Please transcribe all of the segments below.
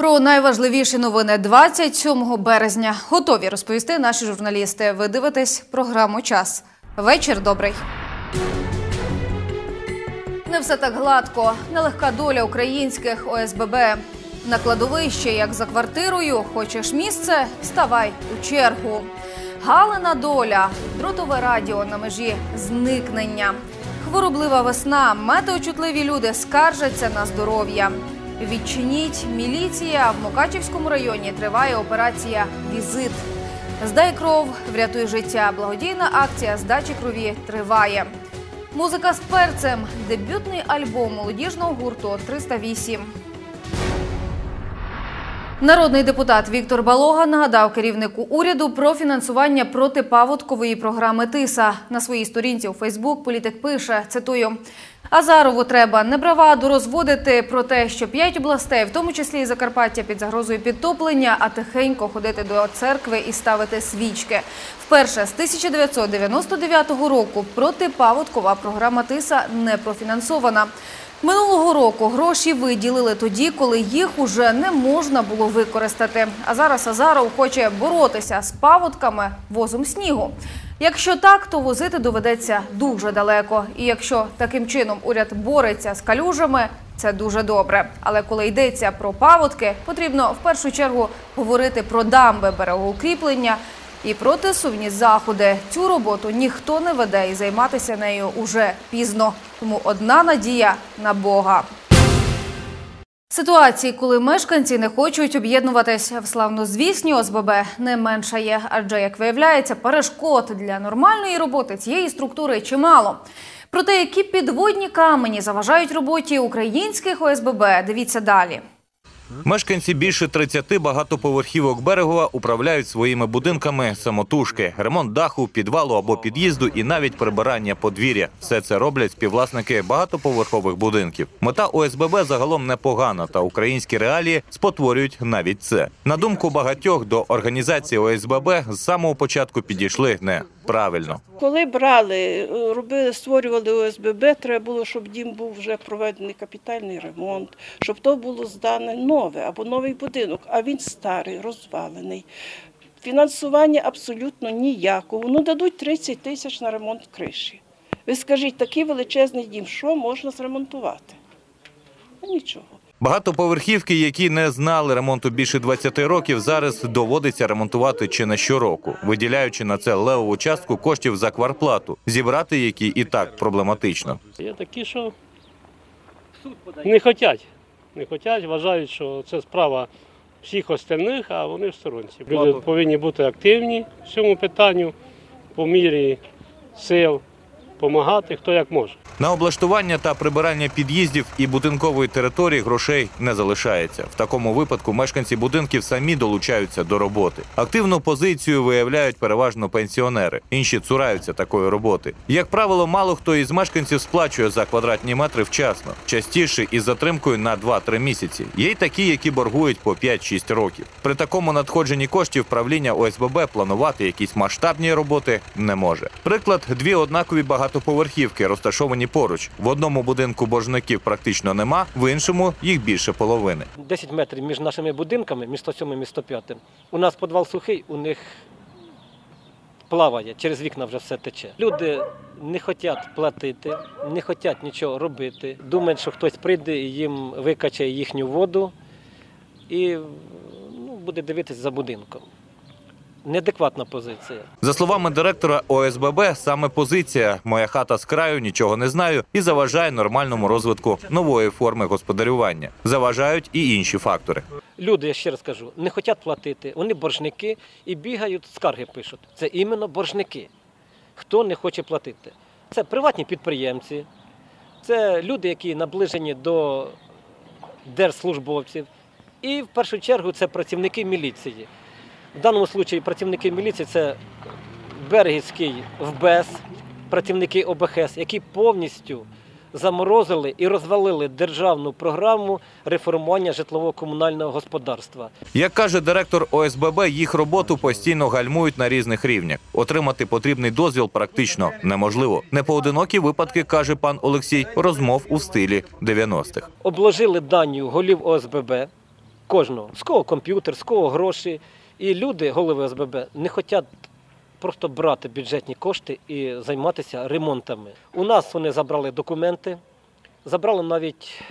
Про найважливіші новини 27 березня готові розповісти наші журналісти. Ви дивитесь програму Час. Вечір добрий. Не все так гладко. Нелегка доля українських ОСББ. На кладовище, як за квартирою, хочеш місце, ставай у чергу. Галина доля, дротове радіо на межі зникнення. Хвороблива весна. Метеочутливі люди скаржаться на здоров'я. Відчиніть міліція в Мукачівському районі. Триває операція Візит. Здай кров, врятуй життя. Благодійна акція здачі крові триває. Музика з перцем. Дебютний альбом молодіжного гурту 308. Народний депутат Віктор Балога нагадав керівнику уряду про фінансування протипаводкової програми ТИСА. На своїй сторінці у Фейсбук політик пише, цитую, Азарову треба не браваду розводити про те, що п'ять областей, в тому числі і Закарпаття, під загрозою підтоплення, а тихенько ходити до церкви і ставити свічки. Вперше з 1999 року протипаводкова програма ТИСА не профінансована. Минулого року гроші виділили тоді, коли їх уже не можна було використати. А зараз Азаров хоче боротися з паводками возом снігу. Якщо так, то возити доведеться дуже далеко. І якщо таким чином уряд бореться з калюжами, це дуже добре. Але коли йдеться про паводки, потрібно в першу чергу говорити про дамби берегоукріплення і протисувні заходи. Цю роботу ніхто не веде і займатися нею уже пізно. Тому одна надія на Бога. Ситуації, коли мешканці не хочуть об'єднуватися в славнозвісні ОСББ, не меншає, адже як виявляється, перешкод для нормальної роботи цієї структури чимало. Про те, які підводні камені заважають роботі українських ОСББ, дивіться далі. Мешканці більше 30 багатоповерхівок Берегова управляють своїми будинками самотужки, ремонт даху, підвалу або під'їзду і навіть прибирання подвір'я. Все це роблять співвласники багатоповерхових будинків. Мета ОСББ загалом непогана, та українські реалії спотворюють навіть це. На думку багатьох до організації ОСББ з самого початку підійшли неправильно. Коли брали, робили, створювали ОСББ, треба було, щоб дім був вже проведений капітальний ремонт, щоб то було здане нове або новий будинок, а він старий, розвалений. Фінансування абсолютно ніякого. Ну дадуть 30 тисяч на ремонт криші. Ви скажіть, такий величезний дім, що можна зремонтувати? Нічого. Багатоповерхівки, які не знали ремонту більше 20 років, зараз доводиться ремонтувати чи не щороку, виділяючи на це левову частку коштів за кварплату, зібрати які і так проблематично. Є такі, що не хочуть. Не хочуть, вважають, що це справа всіх остальних, а вони в сторонці. Люди повинні бути активні в цьому питанню по мірі сил, допомагати, хто як може. На облаштування та прибирання під'їздів і будинкової території грошей не залишається. В такому випадку мешканці будинків самі долучаються до роботи. Активну позицію виявляють переважно пенсіонери. Інші цураються такої роботи. Як правило, мало хто із мешканців сплачує за квадратні метри вчасно, частіше із затримкою на 2-3 місяці. Є й такі, які боргують по 5-6 років. При такому надходженні коштів правління ОСББ планувати якісь масштабні роботи не може. Приклад: дві однакові багатоповерхівки розташовані поруч. В одному будинку боржників практично нема, в іншому їх більше половини. 10 метрів між нашими будинками, між 107 і 105. У нас підвал сухий, у них плаває, через вікна вже все тече. Люди не хочуть платити, не хочуть нічого робити. Думають, що хтось прийде і їм викачає їхню воду і ну, буде дивитися за будинком. Неадекватна позиція. За словами директора ОСББ, саме позиція Моя хата з краю нічого не знаю і заважає нормальному розвитку нової форми господарювання. Заважають і інші фактори. Люди, я ще раз кажу, не хочуть платити, вони боржники і бігають, скарги пишуть. Це іменно боржники. Хто не хоче платити? Це приватні підприємці, це люди, які наближені до держслужбовців. І в першу чергу це працівники міліції. В даному випадку працівники міліції це Берегівський ВБЕС, працівники ОБХС, які повністю заморозили і розвалили державну програму реформування житлово-комунального господарства. Як каже директор ОСББ, їх роботу постійно гальмують на різних рівнях. Отримати потрібний дозвіл практично неможливо. Непоодинокі випадки, каже пан Олексій, розмов у стилі 90-х. Обложили данію голів ОСББ кожного. З кого комп'ютер, з кого гроші. І люди, голови СББ, не хочуть просто брати бюджетні кошти і займатися ремонтами. У нас вони забрали документи, забрали навіть,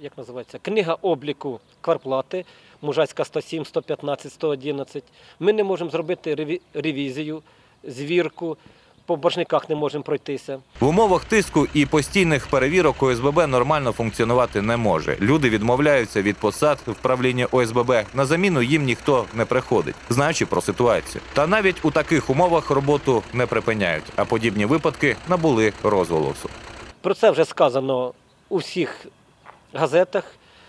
як називається, книга обліку кварплати, Мужацька 107, 115, 111. Ми не можемо зробити реві- ревізію, звірку, по боржниках не можемо пройтися. В умовах тиску і постійних перевірок ОСББ нормально функціонувати не може. Люди відмовляються від посад в правлінні ОСББ. На заміну їм ніхто не приходить, знаючи про ситуацію. Та навіть у таких умовах роботу не припиняють, а подібні випадки набули розголосу. Про це вже сказано у всіх газетах.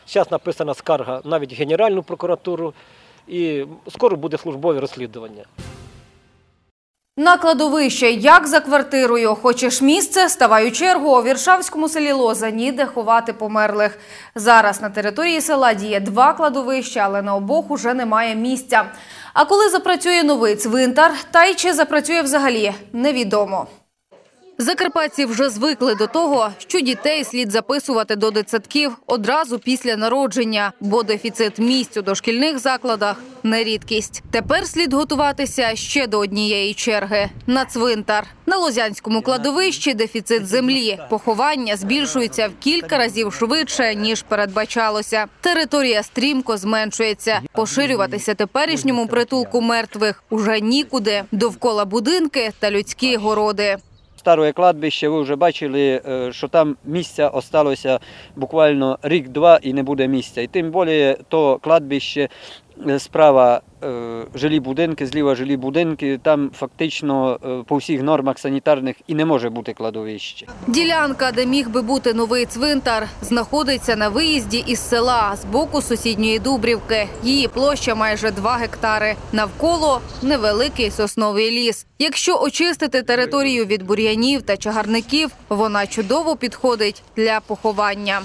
Зараз написана скарга навіть в Генеральну прокуратуру, і скоро буде службове розслідування. На кладовище, як за квартирою, хочеш місце, ставай у чергу. У Віршавському селі Лоза ніде ховати померлих. Зараз на території села діє два кладовища, але на обох уже немає місця. А коли запрацює новий цвинтар, та й чи запрацює взагалі, невідомо. Закарпатці вже звикли до того, що дітей слід записувати до дитсадків одразу після народження, бо дефіцит місць у дошкільних закладах не рідкість. Тепер слід готуватися ще до однієї черги на цвинтар. На Лозянському кладовищі дефіцит землі. Поховання збільшується в кілька разів швидше ніж передбачалося. Територія стрімко зменшується. Поширюватися теперішньому притулку мертвих уже нікуди. Довкола будинки та людські городи. Старе кладбище, ви вже бачили, е, що там місця осталося буквально рік-два і не буде місця. І тим більше то кладбище справа е, жилі будинки, зліва жилі будинки, там фактично е, по всіх нормах санітарних і не може бути кладовище. Ділянка, де міг би бути новий цвинтар, знаходиться на виїзді із села з боку сусідньої Дубрівки. Її площа майже 2 гектари. Навколо невеликий сосновий ліс. Якщо очистити територію від бур'янів та чагарників, вона чудово підходить для поховання.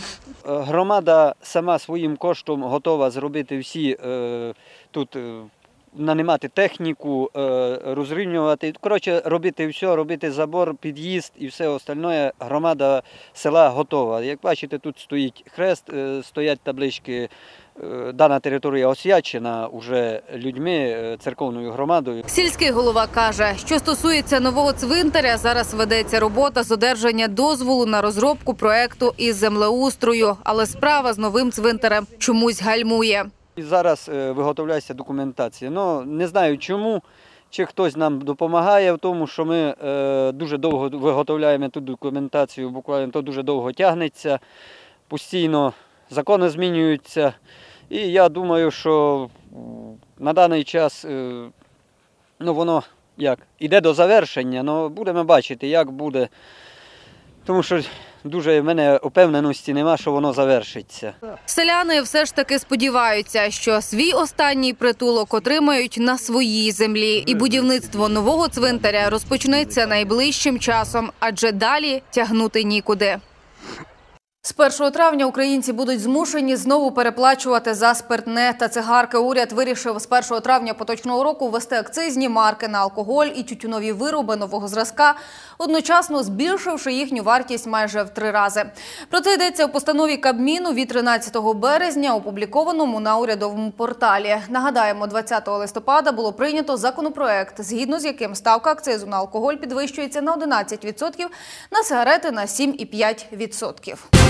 Е, Громада сама своїм коштом готова зробити всі е, тут. Нанимати техніку, е, розрівнювати, коротше, робити все, робити забор, під'їзд і все остальне. Громада села готова. Як бачите, тут стоїть хрест, е, стоять таблички. е, Дана територія освячена уже людьми, церковною громадою. Сільський голова каже, що стосується нового цвинтаря, зараз ведеться робота з одержання дозволу на розробку проекту із землеустрою, але справа з новим цвинтарем чомусь гальмує. І зараз е, виготовляється документація. Ну, не знаю чому, чи хтось нам допомагає в тому, що ми е, дуже довго виготовляємо ту документацію, буквально то дуже довго тягнеться, постійно закони змінюються. І я думаю, що на даний час е, ну, воно як, іде до завершення, але будемо бачити, як буде. Тому що дуже в мене упевненості нема, що воно завершиться. Селяни все ж таки сподіваються, що свій останній притулок отримають на своїй землі, і будівництво нового цвинтаря розпочнеться найближчим часом, адже далі тягнути нікуди. З 1 травня українці будуть змушені знову переплачувати за спиртне та цигарки. Уряд вирішив з 1 травня поточного року ввести акцизні марки на алкоголь і тютюнові вироби нового зразка, одночасно збільшивши їхню вартість майже в три рази. Про це йдеться у постанові Кабміну від 13 березня, опублікованому на урядовому порталі. Нагадаємо, 20 листопада було прийнято законопроект, згідно з яким ставка акцизу на алкоголь підвищується на 11%, на сигарети на 7,5%.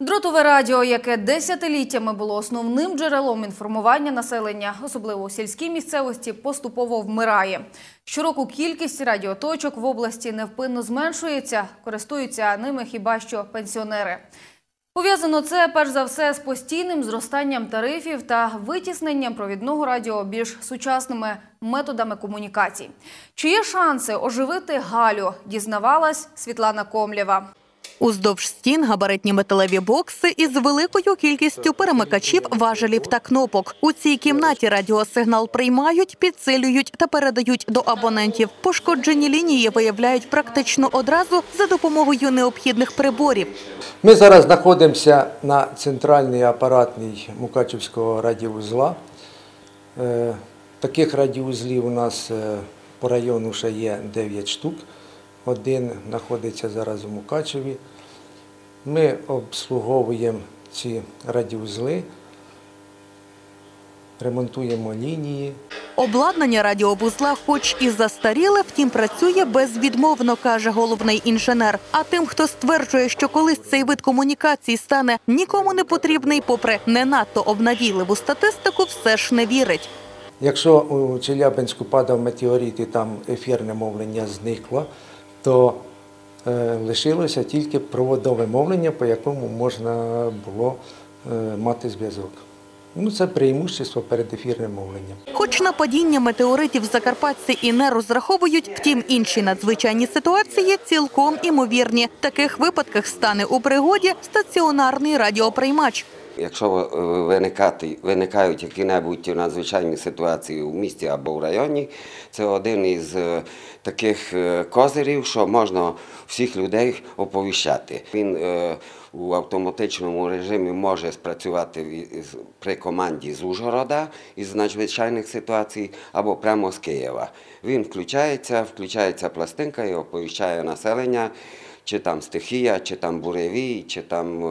Дротове радіо, яке десятиліттями було основним джерелом інформування населення, особливо у сільській місцевості, поступово вмирає. Щороку кількість радіоточок в області невпинно зменшується, користуються ними хіба що пенсіонери. Пов'язано це перш за все з постійним зростанням тарифів та витісненням провідного радіо більш сучасними методами комунікацій. Чи є шанси оживити Галю? Дізнавалась Світлана Комлєва. Уздовж стін габаритні металеві бокси із великою кількістю перемикачів, важелів та кнопок. У цій кімнаті радіосигнал приймають, підсилюють та передають до абонентів. Пошкоджені лінії виявляють практично одразу за допомогою необхідних приборів. Ми зараз знаходимося на центральній апаратній Мукачівського радіовузла. Е, Таких радіовузлів у нас е, по району ще є 9 штук. Один знаходиться зараз у Мукачеві. Ми обслуговуємо ці радіовузли ремонтуємо лінії. Обладнання радіовузла, хоч і застаріле, втім працює безвідмовно, каже головний інженер. А тим, хто стверджує, що колись цей вид комунікацій стане нікому не потрібний, попри не надто обнадійливу статистику, все ж не вірить. Якщо у Челябинську падав метеорит і там ефірне мовлення зникло, то е, лишилося тільки проводове мовлення, по якому можна було е, мати зв'язок. Ну, це преимущество перед ефірним мовленням. Хоч на падіння метеоритів закарпатці і не розраховують, втім інші надзвичайні ситуації цілком імовірні. В таких випадках стане у пригоді стаціонарний радіоприймач. Якщо е, виникати, виникають які-небудь надзвичайні ситуації у місті або в районі, це один із е, таких е, козирів, що можна всіх людей оповіщати. Він у автоматичному режимі може спрацювати при команді з Ужгорода із надзвичайних ситуацій або прямо з Києва. Він включається, включається пластинка і оповіщає населення чи там стихія, чи там буревій, чи там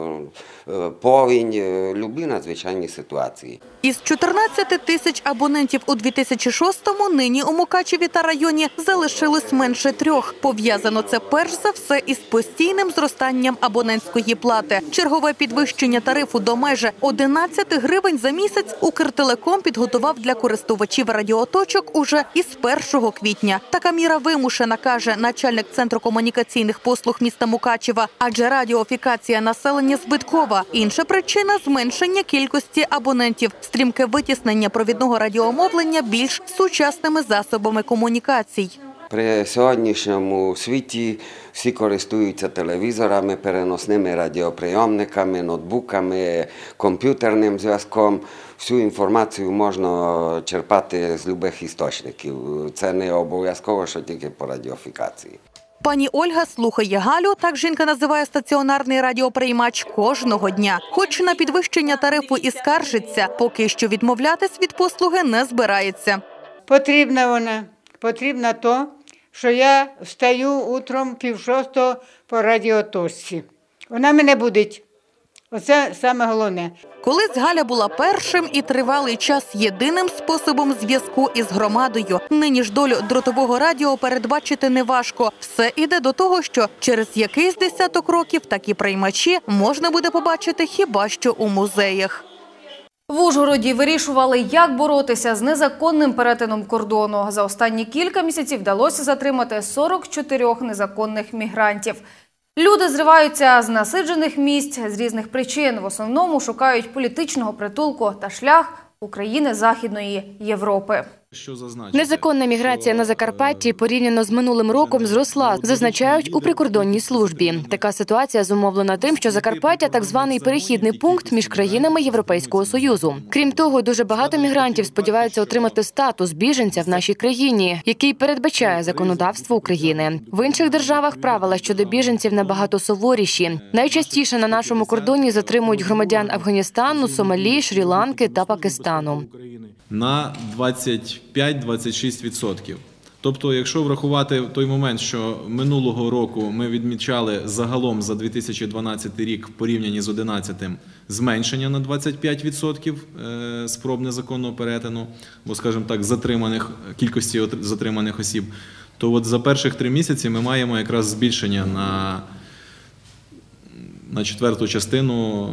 е, повінь, е, любі надзвичайні ситуації. Із 14 тисяч абонентів у 2006-му нині у Мукачеві та районі залишилось менше трьох. Пов'язано це перш за все із постійним зростанням абонентської плати. Чергове підвищення тарифу до майже 11 гривень за місяць Укртелеком підготував для користувачів радіоточок уже із 1 квітня. Така міра вимушена, каже начальник центру комунікаційних послуг міста Мукачева, адже радіофікація населення збиткова. Інша причина зменшення кількості абонентів, стрімке витіснення провідного радіомовлення більш сучасними засобами комунікацій. При сьогоднішньому світі всі користуються телевізорами, переносними радіоприйомниками, ноутбуками, комп'ютерним зв'язком. Всю інформацію можна черпати з любих істочників. Це не обов'язково, що тільки по радіофікації. Пані Ольга слухає Галю, так жінка називає стаціонарний радіоприймач кожного дня. Хоч на підвищення тарифу і скаржиться, поки що відмовлятись від послуги не збирається. Потрібна вона. Потрібна то, що я встаю утром пів шостого по радіоточці. Вона мене будить. Оце саме головне. Колись Галя була першим і тривалий час єдиним способом зв'язку із громадою. Нині ж долю дротового радіо передбачити неважко. Все іде до того, що через якийсь десяток років такі приймачі можна буде побачити хіба що у музеях. В Ужгороді вирішували, як боротися з незаконним перетином кордону. За останні кілька місяців вдалося затримати 44 незаконних мігрантів. Люди зриваються з насиджених місць з різних причин. В основному шукають політичного притулку та шлях України Західної Європи. Незаконна міграція на Закарпатті порівняно з минулим роком зросла, зазначають у прикордонній службі. Така ситуація зумовлена тим, що Закарпаття так званий перехідний пункт між країнами Європейського союзу. Крім того, дуже багато мігрантів сподіваються отримати статус біженця в нашій країні, який передбачає законодавство України. В інших державах правила щодо біженців набагато суворіші. Найчастіше на нашому кордоні затримують громадян Афганістану, Сомалі, Шрі-Ланки та Пакистану. на 25-26%. Тобто, якщо врахувати той момент, що минулого року ми відмічали загалом за 2012 рік в порівнянні з 2011 зменшення на 25% е, спроб незаконного перетину, бо, скажімо так, затриманих кількості затриманих осіб, то от за перших три місяці ми маємо якраз збільшення на, на четверту частину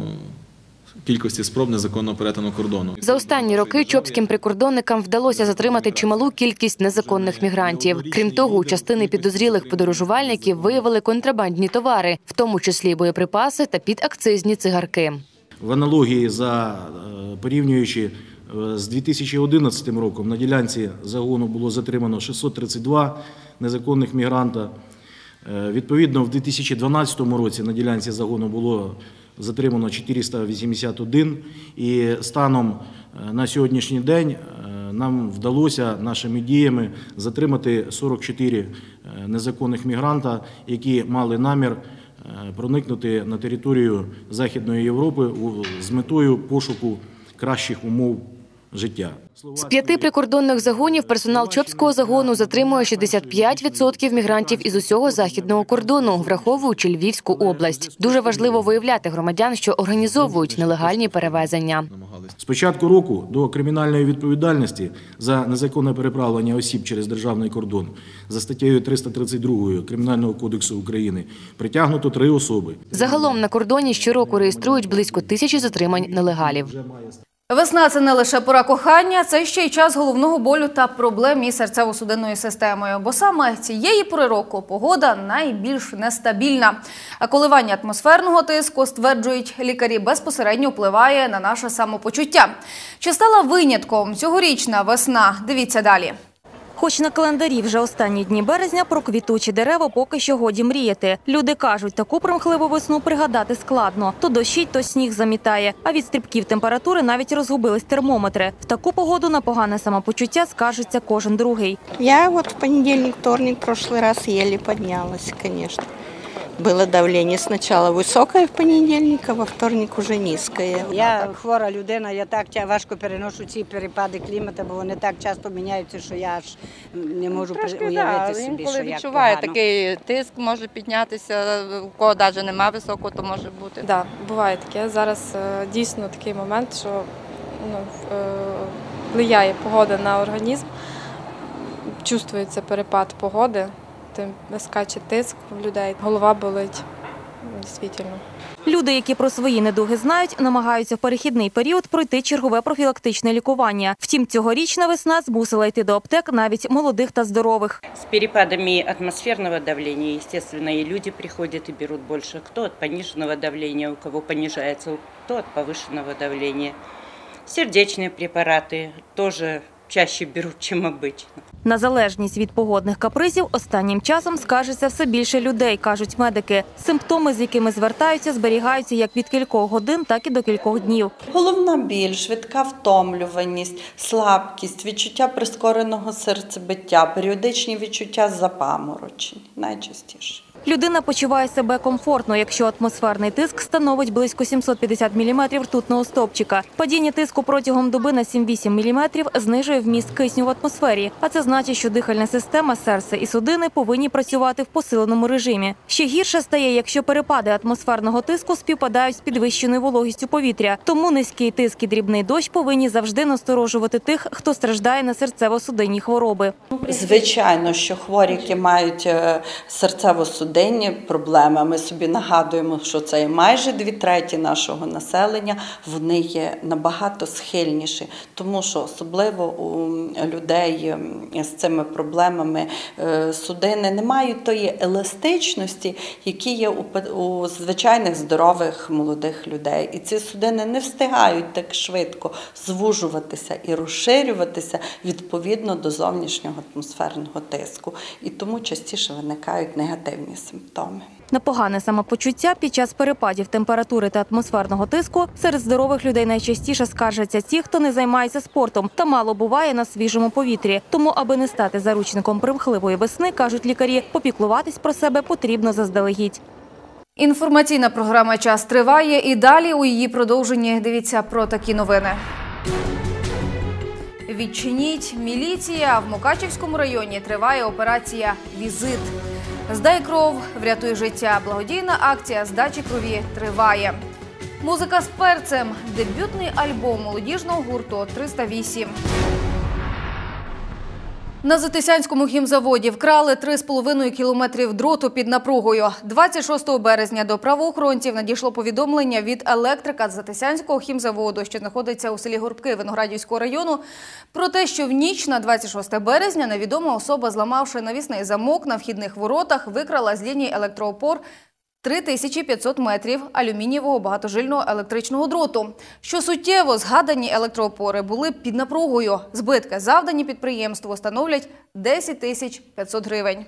кількості спроб незаконного перетину кордону. За останні роки чопським прикордонникам вдалося затримати чималу кількість незаконних мігрантів. Крім того, у частини підозрілих подорожувальників виявили контрабандні товари, в тому числі боєприпаси та підакцизні цигарки. В аналогії за е, порівнюючи е, з 2011 роком на ділянці загону було затримано 632 незаконних мігранта. Е, Відповідно, в 2012 році на ділянці загону було затримано 481 і станом е, на сьогоднішній день е, нам вдалося нашими діями затримати 44 е, незаконних мігранта, які мали намір проникнути на територію Західної Європи з метою пошуку кращих умов життя. З п'яти прикордонних загонів персонал Чопського загону затримує 65% мігрантів із усього західного кордону, враховуючи Львівську область. Дуже важливо виявляти громадян, що організовують нелегальні перевезення. З початку року до кримінальної відповідальності за незаконне переправлення осіб через державний кордон за статтею 332 Кримінального кодексу України притягнуто три особи. Загалом на кордоні щороку реєструють близько тисячі затримань нелегалів. Весна це не лише пора кохання, це ще й час головного болю та проблем із серцево-судинною системою. Бо саме цієї пори року погода найбільш нестабільна. А коливання атмосферного тиску, стверджують лікарі, безпосередньо впливає на наше самопочуття. Чи стала винятком цьогорічна весна? Дивіться далі. Хоч на календарі вже останні дні березня про квітучі дерева поки що годі мріяти. Люди кажуть, таку примхливу весну пригадати складно. То дощить, то сніг замітає. А від стрибків температури навіть розгубились термометри. В таку погоду на погане самопочуття скажеться кожен другий. Я от в понедільник, вторник, прошлий раз єлі піднялася, конечно. Было давление сначала высокое в понедельник, а во вторник уже низкое. Я хвора людина, я так важко переношу ці перепади клімату, бо вони так часто міняються, що я аж не можу Трошки, при- да, уявити собі, що як відчуває погано. такий тиск, може піднятися, у кого навіть немає високого, то може бути. Так, буває таке. Зараз е, дійсно такий момент, що ну, е, впливає погода на організм, чувствується перепад погоди, тим скаче тиск в людей, голова болить. Дійсно. Люди, які про свої недуги знають, намагаються в перехідний період пройти чергове профілактичне лікування. Втім, цьогорічна весна змусила йти до аптек навіть молодих та здорових. С перепадами атмосферного давления, естественно, и люди приходят и берут больше. Кто от пониженного давления, у кого понижается, кто от повышенного давления. Сердечные препараты тоже чаще берут, чем обычно. На залежність від погодних капризів останнім часом скаржиться все більше людей, кажуть медики. Симптоми, з якими звертаються, зберігаються як від кількох годин, так і до кількох днів. Головна біль, швидка втомлюваність, слабкість, відчуття прискореного серцебиття, періодичні відчуття запаморочень найчастіше. Людина почуває себе комфортно, якщо атмосферний тиск становить близько 750 мм ртутного стовпчика. Падіння тиску протягом доби на 7-8 мм знижує вміст кисню в атмосфері. А це значить, що дихальна система, серце і судини повинні працювати в посиленому режимі. Ще гірше стає, якщо перепади атмосферного тиску співпадають з підвищеною вологістю повітря. Тому низький тиск і дрібний дощ повинні завжди насторожувати тих, хто страждає на серцево-судинні хвороби. Звичайно, що хворі, які мають е, серцево-судинні проблеми, ми собі нагадуємо, що це майже дві треті нашого населення, вони є набагато схильніші, тому що особливо у людей з цими проблемами е, судини не мають тої еластичності, які є у звичайних здорових молодих людей. І ці судини не встигають так швидко звужуватися і розширюватися відповідно до зовнішнього атмосферного тиску. І тому частіше виникають негативні симптоми. На погане самопочуття під час перепадів температури та атмосферного тиску серед здорових людей найчастіше скаржаться ті, хто не займається спортом та мало буває на свіжому повітрі. Тому, аби не стати заручником примхливої весни, кажуть лікарі, попіклуватись про себе потрібно заздалегідь. Інформаційна програма Час триває і далі у її продовженні дивіться про такі новини. Відчиніть міліція в Мукачівському районі триває операція Візит. Здай кров, врятуй життя. Благодійна акція здачі крові триває. Музика з перцем. Дебютний альбом молодіжного гурту 308. На Затисянському хімзаводі вкрали 3,5 кілометрів дроту під напругою. 26 березня до правоохоронців надійшло повідомлення від електрика з Затисянського хімзаводу, що знаходиться у селі Горбки Виноградівського району, про те, що в ніч на 26 березня невідома особа, зламавши навісний замок на вхідних воротах, викрала з лінії електроопор 3500 метрів алюмінієвого багатожильного електричного дроту. Що суттєво згадані електроопори були під напругою. Збитки, завдані підприємству, становлять 10 тисяч 500 гривень.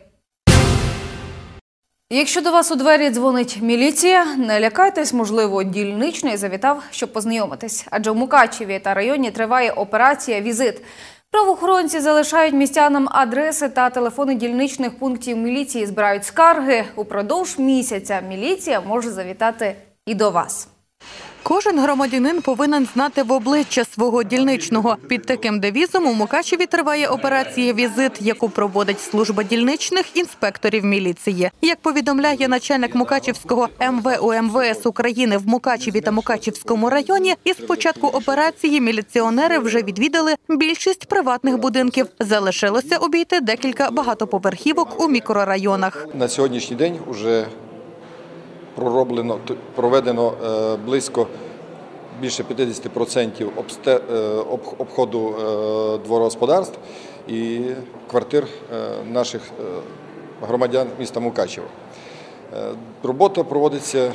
Якщо до вас у двері дзвонить міліція, не лякайтесь, можливо, дільничний завітав, щоб познайомитись. Адже в Мукачеві та районі триває операція Візит. Правоохоронці залишають містянам адреси та телефони дільничних пунктів міліції, збирають скарги. Упродовж місяця міліція може завітати і до вас. Кожен громадянин повинен знати в обличчя свого дільничного. Під таким девізом у Мукачеві триває операція Візит, яку проводить служба дільничних інспекторів міліції. Як повідомляє начальник Мукачівського МВУ МВС України в Мукачеві та Мукачівському районі, із початку операції міліціонери вже відвідали більшість приватних будинків. Залишилося обійти декілька багатоповерхівок у мікрорайонах. На сьогоднішній день вже пророблено, проведено е, близько більше 50% обсте- е, об- обходу е, дворогосподарств і квартир наших громадян міста Мукачева. Робота проводиться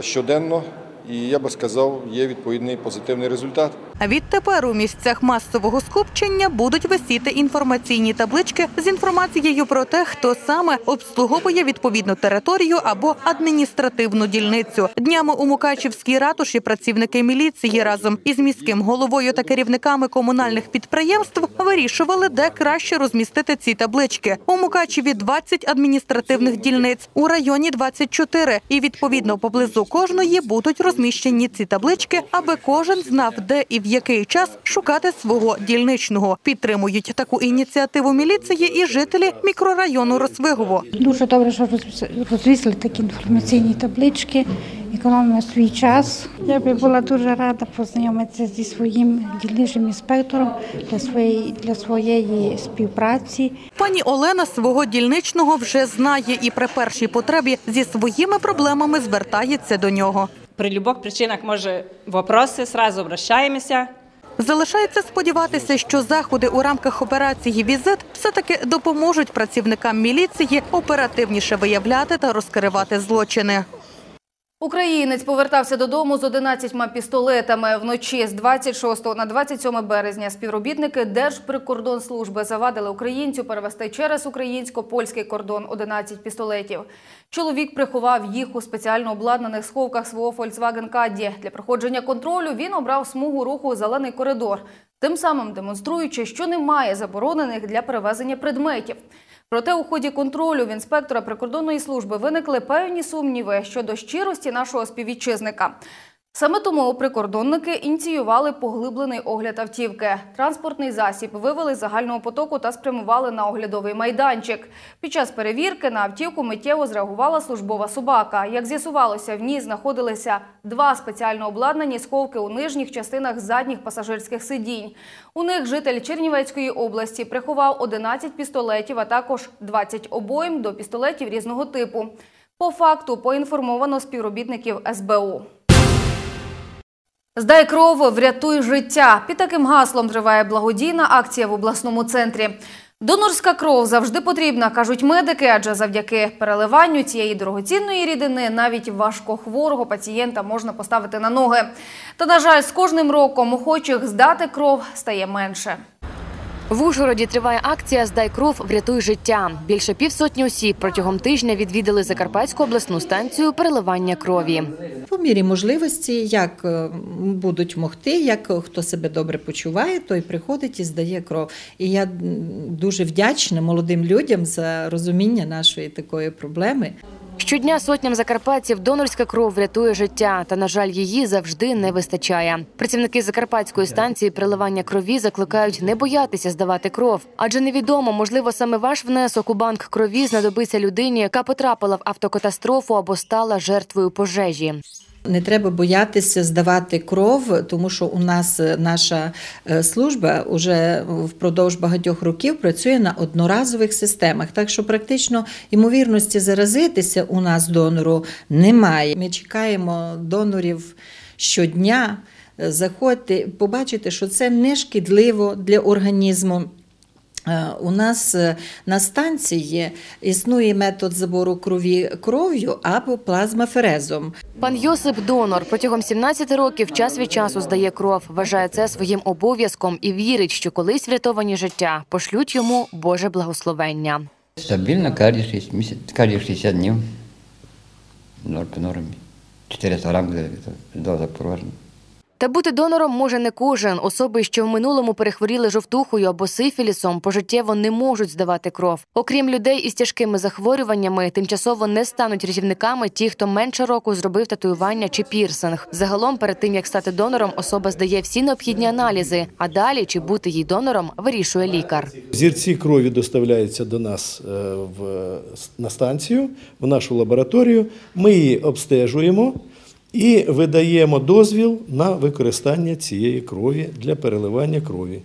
щоденно і я би сказав, є відповідний позитивний результат. Відтепер у місцях масового скупчення будуть висіти інформаційні таблички з інформацією про те, хто саме обслуговує відповідну територію або адміністративну дільницю. Днями у Мукачівській ратуші працівники міліції разом із міським головою та керівниками комунальних підприємств вирішували, де краще розмістити ці таблички. У Мукачеві 20 адміністративних дільниць, у районі 24. І відповідно поблизу кожної будуть розміщені ці таблички, аби кожен знав, де і в який час шукати свого дільничного. Підтримують таку ініціативу міліції і жителі мікрорайону Росвигово. Дуже добре, що роз- розвісили такі інформаційні таблички, економимо свій час. Я би була дуже рада познайомитися зі своїм дільничним інспектором для своєї для своєї співпраці. Пані Олена свого дільничного вже знає і при першій потребі зі своїми проблемами звертається до нього. При любых причинах, може, вопроси, сразу обращаємося. Залишається сподіватися, що заходи у рамках операції Візит все-таки допоможуть працівникам міліції оперативніше виявляти та розкривати злочини. Українець повертався додому з 11 пістолетами. Вночі з 26 на 27 березня співробітники Держприкордонслужби завадили українцю перевести через українсько-польський кордон 11 пістолетів. Чоловік приховав їх у спеціально обладнаних сховках свого Volkswagen Caddy. Для проходження контролю він обрав смугу руху «Зелений коридор», тим самим демонструючи, що немає заборонених для перевезення предметів. Проте у ході контролю в інспектора прикордонної служби виникли певні сумніви щодо щирості нашого співвітчизника. Саме тому прикордонники ініціювали поглиблений огляд автівки. Транспортний засіб вивели з загального потоку та спрямували на оглядовий майданчик. Під час перевірки на автівку миттєво зреагувала службова собака. Як з'ясувалося, в ній знаходилися два спеціально обладнані сховки у нижніх частинах задніх пасажирських сидінь. У них житель Чернівецької області приховав 11 пістолетів, а також 20 обоїм до пістолетів різного типу. По факту поінформовано співробітників СБУ. Здай кров, врятуй життя. Під таким гаслом триває благодійна акція в обласному центрі. Донорська кров завжди потрібна, кажуть медики, адже завдяки переливанню цієї дорогоцінної рідини навіть важкохворого пацієнта можна поставити на ноги. Та, на жаль, з кожним роком охочих здати кров стає менше. В Ужгороді триває акція Здай кров, врятуй життя. Більше півсотні осіб протягом тижня відвідали Закарпатську обласну станцію переливання крові. По мірі можливості, як е, будуть могти, як хто себе добре почуває, той приходить і здає кров. І я дуже вдячна молодим людям за розуміння нашої такої проблеми. Щодня сотням закарпатців донорська кров врятує життя, та на жаль, її завжди не вистачає. Працівники закарпатської станції приливання крові закликають не боятися здавати кров, адже невідомо, можливо, саме ваш внесок у банк крові знадобиться людині, яка потрапила в автокатастрофу або стала жертвою пожежі. Не треба боятися здавати кров, тому що у нас е, наша е, служба вже впродовж багатьох років працює на одноразових системах. Так що практично ймовірності заразитися у нас донору немає. Ми чекаємо донорів щодня. Заходьте, побачите, що це не шкідливо для організму. Е, У нас е, на станції існує метод забору крові кров'ю або плазмаферезом. Пан Йосип донор протягом 17 років час від часу здає кров. Вважає це своїм обов'язком і вірить, що колись врятовані життя пошлють йому Боже благословення. Стабильно каждые 6 месяцев, каждые 60 дней. Норм по норме. 400 грамм где-то доза положена. Та бути донором може не кожен. Особи, що в минулому перехворіли жовтухою або сифілісом, пожиттєво не можуть здавати кров. Окрім людей із тяжкими захворюваннями, тимчасово не стануть рятівниками ті, хто менше року зробив татуювання чи пірсинг. Загалом, перед тим як стати донором, особа здає всі необхідні аналізи. А далі чи бути їй донором вирішує лікар. Зірці крові доставляються до нас е, в, на станцію, в нашу лабораторію. Ми її обстежуємо і видаємо дозвіл на використання цієї крові для переливання крові.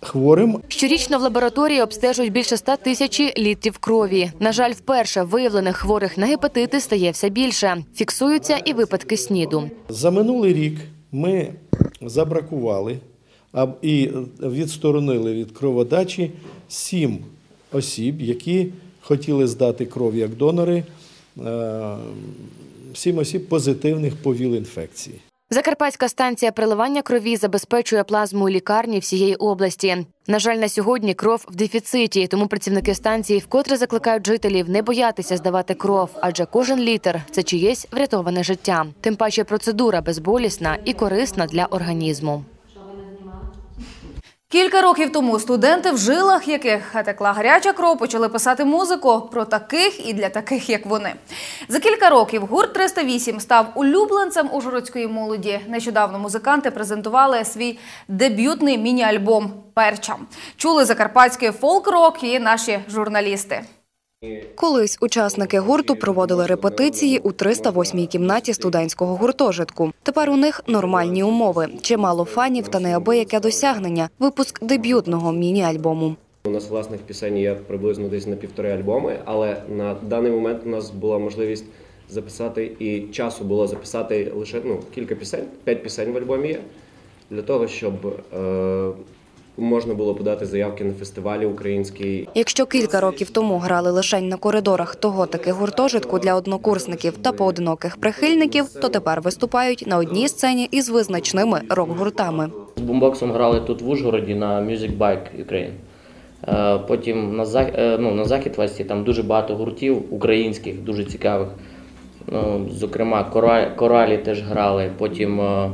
Хворим Щорічно в лабораторії обстежують більше 100 тисяч літрів крові. На жаль, вперше виявлених хворих на гепатити стає все більше. Фіксуються і випадки сніду. за минулий рік ми забракували і відсторонили від кроводачі сім осіб, які хотіли здати кров як донори. Е, Сім осіб позитивних по ВІЛ-інфекції. Закарпатська станція приливання крові забезпечує плазму лікарні всієї області. На жаль, на сьогодні кров в дефіциті, тому працівники станції вкотре закликають жителів не боятися здавати кров, адже кожен літр це чиєсь врятоване життя. Тим паче процедура безболісна і корисна для організму. Кілька років тому студенти, в жилах яких текла гаряча кров, почали писати музику про таких і для таких, як вони. За кілька років гурт 308 став улюбленцем ужгородської молоді. Нещодавно музиканти презентували свій дебютний міні-альбом Перча. Чули закарпатський фолк-рок і наші журналісти. Колись учасники гурту проводили репетиції у 308-й кімнаті студентського гуртожитку. Тепер у них нормальні умови, чимало фанів та неабияке досягнення. Випуск дебютного міні-альбому. У нас власних пісень є приблизно десь на півтори альбоми, але на даний момент у нас була можливість записати і часу було записати лише ну, кілька пісень, п'ять пісень в альбомі є, для того, щоб е, можна було подати заявки на фестивалі українські. Якщо кілька років тому грали лишень на коридорах того таки гуртожитку для однокурсників та поодиноких прихильників, то тепер виступають на одній сцені із визначними рок-гуртами. З бумбоксом грали тут в Ужгороді на Music Bike Ukraine. Е, Потім на, Зах... е, ну, на Захід Весті там дуже багато гуртів українських, дуже цікавих. Ну, зокрема, Коралі теж грали, потім е,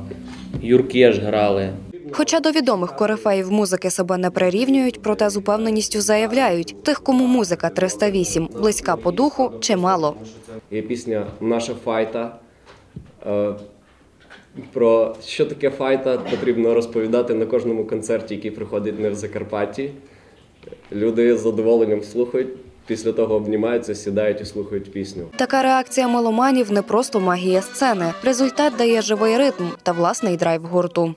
Юркеш грали. Хоча до відомих корифеїв музики себе не прирівнюють, проте з упевненістю заявляють, тих, кому музика 308 близька по духу, чимало. Є пісня Наша файта. Е, Про що таке файта потрібно розповідати на кожному концерті, який проходить не в Закарпатті. Люди з задоволенням слухають, після того обнімаються, сідають і слухають пісню. Така реакція меломанів не просто магія сцени. Результат дає живий ритм та власний драйв гурту.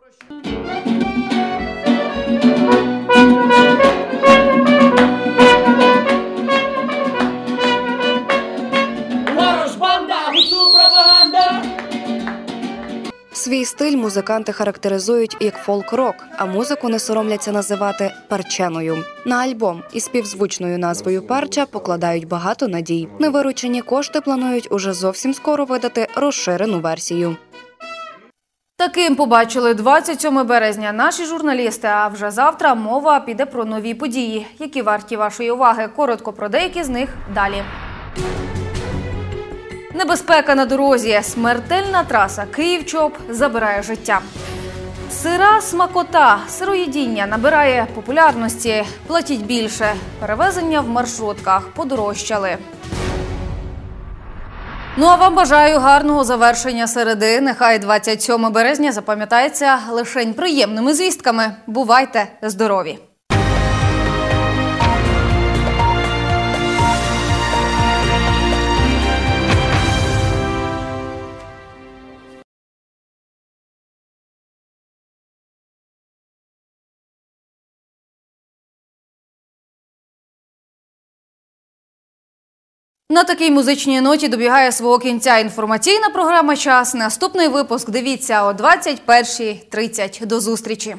Свій стиль музиканти характеризують як фолк-рок, а музику не соромляться називати парченою. На альбом із співзвучною назвою Парча покладають багато надій. Невиручені кошти планують уже зовсім скоро видати розширену версію. Таким побачили 27 березня наші журналісти. А вже завтра мова піде про нові події, які варті вашої уваги. Коротко про деякі з них далі. Небезпека на дорозі. Смертельна траса Київ-Чоп забирає життя. Сира смакота, сироїдіння набирає популярності. Платіть більше. Перевезення в маршрутках подорожчали. Ну а вам бажаю гарного завершення середи. Нехай 27 березня запам'ятається лишень приємними звістками. Бувайте здорові! На такій музичній ноті добігає свого кінця інформаційна програма Час. Наступний випуск дивіться о 21.30. До зустрічі.